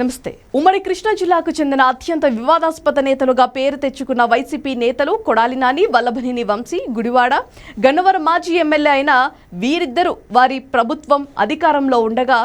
నమస్తే. ఉమ్మడి కృష్ణా జిల్లాకు చెందిన అత్యంత వివాదాస్పద నేతలుగా పేరు తెచ్చుకున్న వైసీపీ నేతలు కొడాలి నాని వల్లభనేని వంశీ గుడివాడ గన్నవరం మాజీ ఎమ్మెల్యే అయిన వీరిద్దరూ వారి ప్రభుత్వం అధికారంలో ఉండగా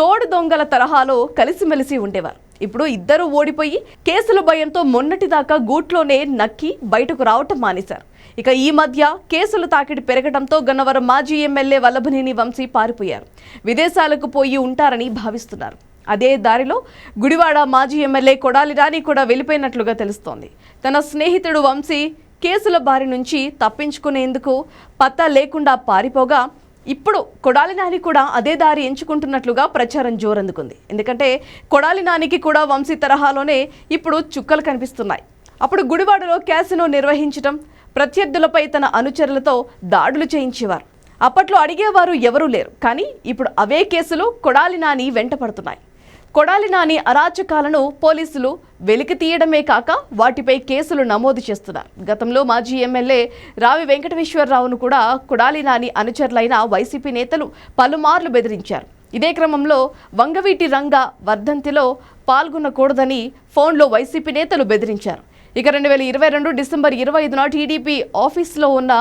తోడు దొంగల తరహాలో కలిసిమెలిసి ఉండేవారు. ఇప్పుడు ఇద్దరు ఓడిపోయి కేసుల భయంతో మొన్నటిదాకా గూట్లోనే నక్కి బయటకు రావటం మానేశారు. ఇక ఈ మధ్య కేసుల తాకిడి పెరగడంతో గన్నవరం మాజీ ఎమ్మెల్యే వల్లభనేని వంశీ పారిపోయారు. విదేశాలకు పోయి ఉంటారని భావిస్తున్నారు. అదే దారిలో గుడివాడ మాజీ ఎమ్మెల్యే కొడాలి రాణి కూడా వెళ్ళిపోయినట్లుగా తెలుస్తోంది. తన స్నేహితుడు వంశీ కేసుల బారి నుంచి తప్పించుకునేందుకు పత్తా లేకుండా పారిపోగా ఇప్పుడు కొడాలి నాని కూడా అదే దారి ఎంచుకుంటున్నట్లుగా ప్రచారం జోరందుకుంది. ఎందుకంటే కొడాలి నానికి కూడా వంశీ తరహాలోనే ఇప్పుడు చుక్కలు కనిపిస్తున్నాయి. అప్పుడు గుడివాడలో క్యాసినో నిర్వహించడం ప్రత్యర్థులపై తన అనుచరులతో దాడులు చేయించేవారు. అప్పట్లో అడిగేవారు ఎవరూ లేరు. కానీ ఇప్పుడు అవే కేసులు కొడాలి నాని వెంట పడుతున్నాయి. కొడాలి నాని అరాచకాలను పోలీసులు వెలికి తీయడమే కాక వాటిపై కేసులు నమోదు చేస్తున్నారు. గతంలో మాజీ ఎమ్మెల్యే రావి వెంకటేశ్వరరావును కూడా కొడాలి నాని అనుచరులైన వైసీపీ నేతలు పలుమార్లు బెదిరించారు. ఇదే క్రమంలో వంగవీటి రంగ వర్ధంతిలో పాల్గొనకూడదని ఫోన్లో వైసీపీ నేతలు బెదిరించారు. ఇక రెండు వేల ఇరవై రెండు డిసెంబర్ ఇరవై ఐదున టీడీపీ ఆఫీసులో ఉన్న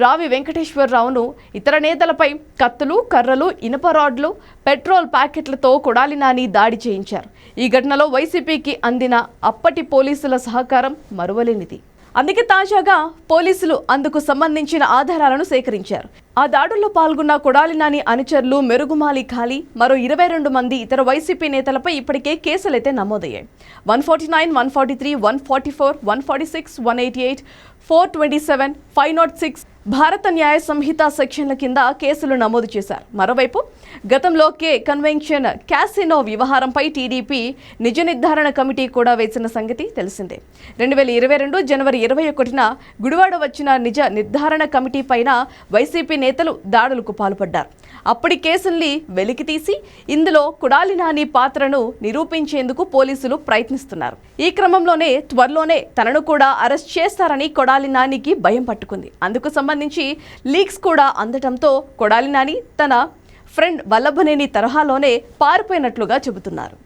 రావి వెంకటేశ్వరరావును ఇతర నేతలపై కత్తులు కర్రలు ఇనుప రాడ్లు పెట్రోల్ ప్యాకెట్లతో కొడాలి నాని దాడి చేయించారు. ఈ ఘటనలో వైసీపీకి అందిన అప్పటి పోలీసుల సహకారం మరువలేనిది. అందుకే తాజాగా పోలీసులు అందుకు సంబంధించిన ఆధారాలను సేకరించారు. ఆ దాడుల్లో పాల్గొన్న కొడాలి నాని అనుచరులు మెరుగుమాలి ఖాళీ మరో ఇరవై రెండు మంది ఇతర వైసీపీ నేతలపై ఇప్పటికే కేసులైతే నమోదయ్యాయి. One forty nine one forty three one forty four one forty six one eighty eight four twenty seven five not six Bharat Nyaya Sanhita సెక్షన్ల కింద కేసులు నమోదు చేశారు. మరోవైపు గతంలో కే కన్వెన్షన్ క్యాసినో వ్యవహారంపై టీడీపీ నిజ నిర్ధారణ కమిటీ కూడా వేసిన సంగతి తెలిసిందే. రెండు వేల ఇరవై రెండు జనవరి ఇరవై ఒకటిన గుడివాడ వచ్చిన నిజ నిర్ధారణ కమిటీ పైన వైసీపీ నేతలు దాడులకు పాల్పడ్డారు. అప్పటి కేసుల్ని వెలికితీసి ఇందులో కుడాలి నాని పాత్రను నిరూపించేందుకు పోలీసులు ప్రయత్నిస్తున్నారు. ఈ క్రమంలోనే త్వరలోనే తనను కూడా అరెస్ట్ చేస్తారని కొడాలి నానికి భయం పట్టుకుంది. అందుకు సంబంధించి లీక్స్ కూడా అందటంతో కొడాలి నాని తన ఫ్రెండ్ వల్లభనేని తరహాలోనే పారిపోయినట్లుగా చెబుతున్నారు.